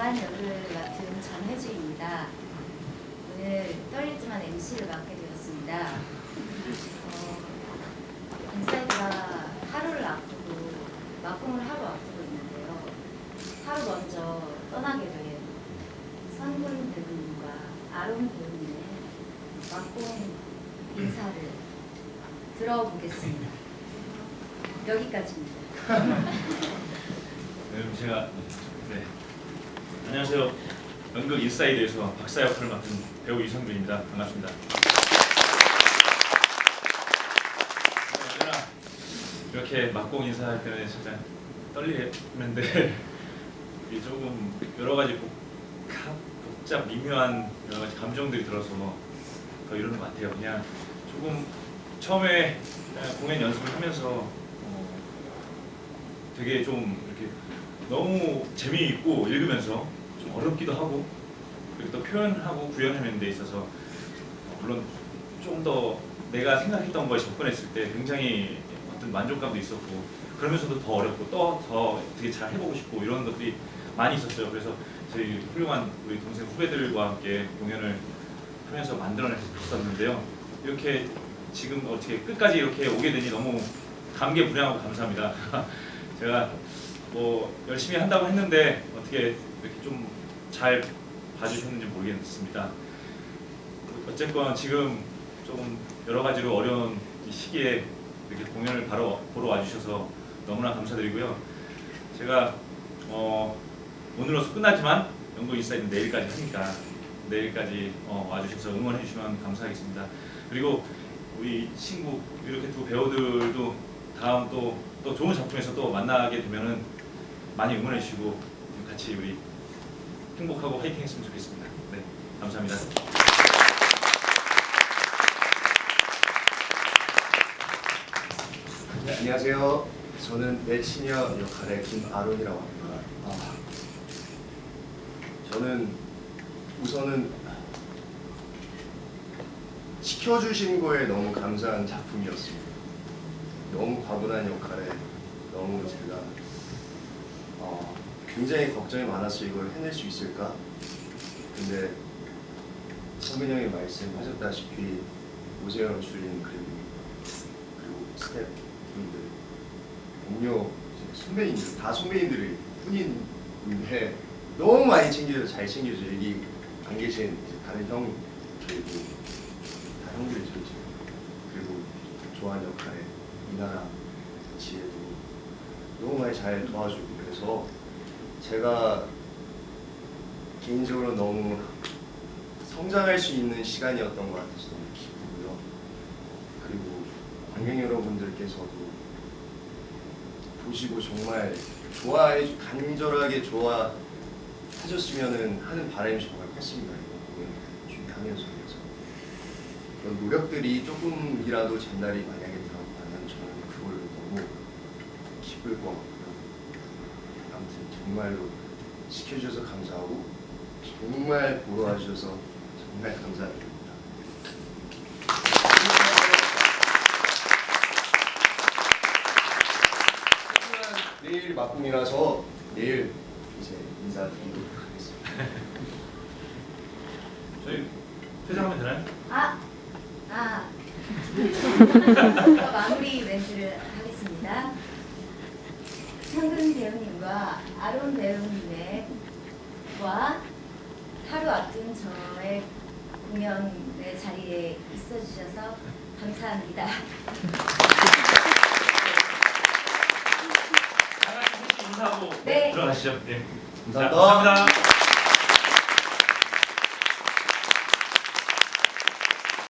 무한 역을 맡은 전혜주입니다. 오늘 떨리지만 MC를 맡게 되었습니다. 어, 인사이드가 하루를 앞두고 막공을 하루 앞두고 있는데요. 하루 먼저 떠나게 된 선군 배우님과 아론 배우님의 막공 인사를 들어보겠습니다. 여기까지입니다. 네, 제가 네 안녕하세요 연극 인사이드에서 박사 역할을 맡은 배우 이성준입니다 반갑습니다. 네, 언제나 이렇게 막공 인사할 때는 진짜 떨리는데 조금 여러 가지 복합, 복잡 미묘한 여러 가지 감정들이 들어서 더 이러는 것 같아요. 그냥 조금 처음에 공연 연습을 하면서 어, 되게 좀 이렇게 너무 재미있고 읽으면서 좀 어렵기도 하고 그리고 또 표현하고 구현하는 데 있어서 어, 물론 좀 더 내가 생각했던 거에 접근했을 때 굉장히 어떤 만족감도 있었고 그러면서도 더 어렵고 또 더 되게 잘 해보고 싶고 이런 것들이 많이 있었어요. 그래서 저희 훌륭한 우리 동생 후배들과 함께 공연을 하면서 만들어냈었는데요. 이렇게 지금 어떻게 끝까지 이렇게 오게 되니 너무 감개무량하고 감사합니다. 제가 뭐 열심히 한다고 했는데 어떻게 이렇게 좀 잘 봐주셨는지 모르겠습니다. 어쨌건 지금 조금 여러 가지로 어려운 이 시기에 이렇게 공연을 바로 보러 와주셔서 너무나 감사드리고요. 제가 어, 오늘로서 끝나지만 연구 인사이드 내일까지 하니까 내일까지 어, 와주셔서 응원해 주시면 감사하겠습니다. 그리고 우리 친구 이렇게 두 배우들도 다음 또, 또 좋은 작품에서 또 만나게 되면은 많이 응원해 주시고 같이 우리 행복하고 화이팅 했으면 좋겠습니다. 네, 감사합니다. 네, 안녕하세요. 저는 내치녀 역할의 김아론이라고 합니다. 아, 저는 우선은 시켜주신 거에 너무 감사한 작품이었습니다. 너무 과분한 역할에 너무 제가 어, 굉장히 걱정이 많았어요. 이걸 해낼 수 있을까? 근데 성민 형이 말씀하셨다시피 오재현 주인 그리고 그리고 스태프분들 동료 선배님들 다 선배님들이 뿐인데 너무 많이 챙겨줘 잘 챙겨줘 여기 안 계신 다른 형 그리고 다 형들이죠 이제 그리고 좋아하는 역할에 이나라 지혜도 너무 많이 잘 도와주고 그래서 제가 개인적으로 너무 성장할 수 있는 시간이었던 것 같아서 너무 기쁘고요. 그리고 관객 여러분들께서도 보시고 정말 좋아해 간절하게 좋아하셨으면 하는 바람이 정말 컸습니다. 이거 공연 준비하면서 그래서 그런 노력들이 조금이라도 전달이 만약에 되었다면 저는 그걸로 너무 기쁠 것. 아무튼 정말로 시켜주셔서 감사하고 정말 보러 와주셔서 정말 감사드립니다. 내일 막공이라서 내일 이제 인사드리도록 하겠습니다. 저희 퇴장하면 되나요? 아, 아. 또 마무리 멘트를. 현근 배우님과 아론 배우님의 와 하루 앞둔 저의 공연의 자리에 있어주셔서 감사합니다. 다 같이 인사하고 네. 들어가시죠. 네. 감사합니다. 자, 감사합니다.